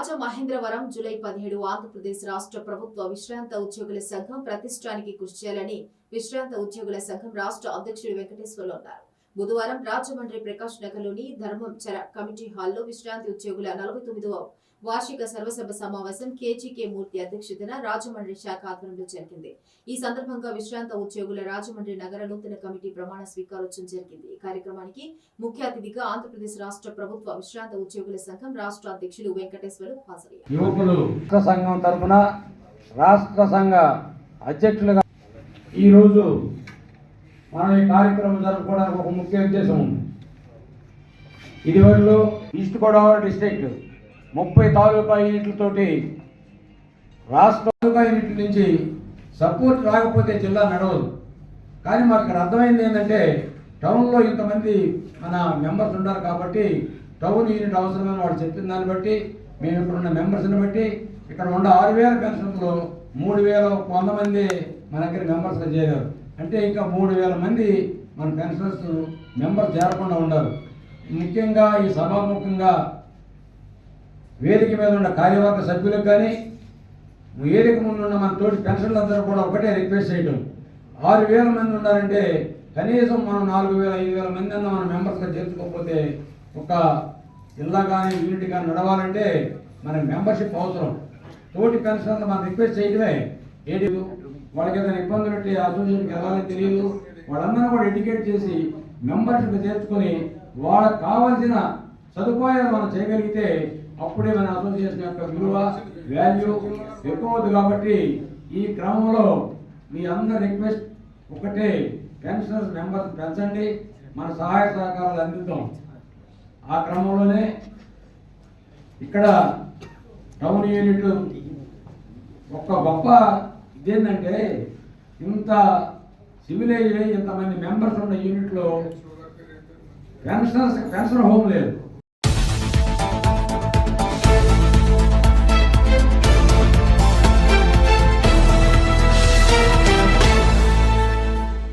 Rajamahendravaram July పదిహేడు ఆంధ్రప్రదేశ్ రాష్ట్ర ప్రభుత్వ విశ్రాంత ఉద్యోగుల సంఘం ప్రతిష్టానికి కృషి చేయాలని విశ్రాంత ఉద్యోగుల సంఘం రాష్ట్ర అధ్యక్షుడు వెంకటేశ్వర్లు అన్నారు. బుధవారం రాజమండ్రి ప్రకాష్ నగర్లోని ధర్మం చర కమిటీ హాల్లో విశ్రాంతి ఉద్యోగుల నలభై తొమ్మిదవ వార్షిక సర్వసభ సమావేశం కేజీకే మూర్తి అధ్యక్షతన రాజమండ్రి శాఖ ఆధ్వర్యంలో జరిగింది. ఈ సందర్భంగా విశ్రాంత ఉద్యోగుల రాజమండ్రి నగర నూతన కమిటీ ప్రమాణ స్వీకారోత్సవం జరిగింది. ఈ కార్యక్రమానికి ముఖ్య అతిథిగా ఆంధ్రప్రదేశ్ రాష్ట్ర ప్రభుత్వ విశ్రాంత ఉద్యోగుల సంఘం రాష్ట్ర అధ్యక్షులు వెంకటేశ్వరు హాజరయ్యారు. యువకులు రాష్ట్ర సంఘం తరఫున రాష్ట్ర సంఘ అధ్యక్షులుగా ఈరోజు మనం ఈ కార్యక్రమం జరుపుకోవడానికి ఒక ముఖ్య ఉద్దేశం ఉంది. ఇదివరలో ఈస్ట్ గోదావరి డిస్ట్రిక్ట్ ముప్పై తాలూకా యూనిట్లతోటి రాష్ట్ర తాలూకా యూనిట్ల నుంచి సపోర్ట్ రాకపోతే జిల్లా నడవదు. కానీ మాకు ఇక్కడ అర్థమైంది ఏంటంటే టౌన్లో ఇంతమంది మన మెంబర్స్ ఉన్నారు కాబట్టి టౌన్ యూనిట్ అవసరమని వాళ్ళు చెప్పిన దాన్ని బట్టి మేము ఇప్పుడున్న మెంబర్స్ని బట్టి ఇక్కడ ఉన్న ఆరు వేల పెన్షన్లో మూడు వేల వంద మంది మన దగ్గర మెంబర్స్గా చేరారు. అంటే ఇంకా మూడు వేల మంది మన పెన్షనర్స్ మెంబర్స్ చేరకుండా ఉన్నారు. ముఖ్యంగా ఈ సభాముఖంగా వేదిక మీద ఉన్న కార్యవర్గ సభ్యులకు కానీ వేదిక ముందు ఉన్న మన తోటి పెన్షన్లందరూ కూడా ఒకటే రిక్వెస్ట్ చేయటం. ఆరు వేల మంది ఉన్నారంటే కనీసం మనం నాలుగు వేల ఐదు వేల మంది అన్న మన మెంబర్స్గా చేర్చుకోకపోతే ఒక జిల్లా కానీ యూనిట్ కానీ నడవాలంటే మన మెంబర్షిప్ అవసరం. తోటి పెన్షన్లు మనం రిక్వెస్ట్ చేయడమే ఏడు వాళ్ళకి ఏదైనా ఇబ్బందులు ఉంటే అసోసియేషన్కి వెళ్ళాలని తెలియదు. వాళ్ళందరూ కూడా ఎడ్యుకేట్ చేసి మెంబర్షిప్ చేర్చుకొని వాళ్ళకి కావాల్సిన సదుపాయాలు మనం చేయగలిగితే అప్పుడే మన అసోసియేషన్ యొక్క విలువ వాల్యూ ఎక్కువ అవుతుంది కాబట్టి ఈ క్రమంలో మీ అందరి రిక్వెస్ట్ ఒకటే పెన్షనర్స్ మెంబర్స్ పెంచండి మన సహాయ సహకారాలు అందిద్దాం. ఆ క్రమంలోనే ఇక్కడ టౌన్ యూనిట్ ఒక గొప్ప ఇదేంటంటే ఇంత సివిలైజ్ అయ్యి ఇంతమంది మెంబర్స్ ఉన్న యూనిట్లో పెన్షనర్స్ పెన్షన్ హోమ్ లేదు.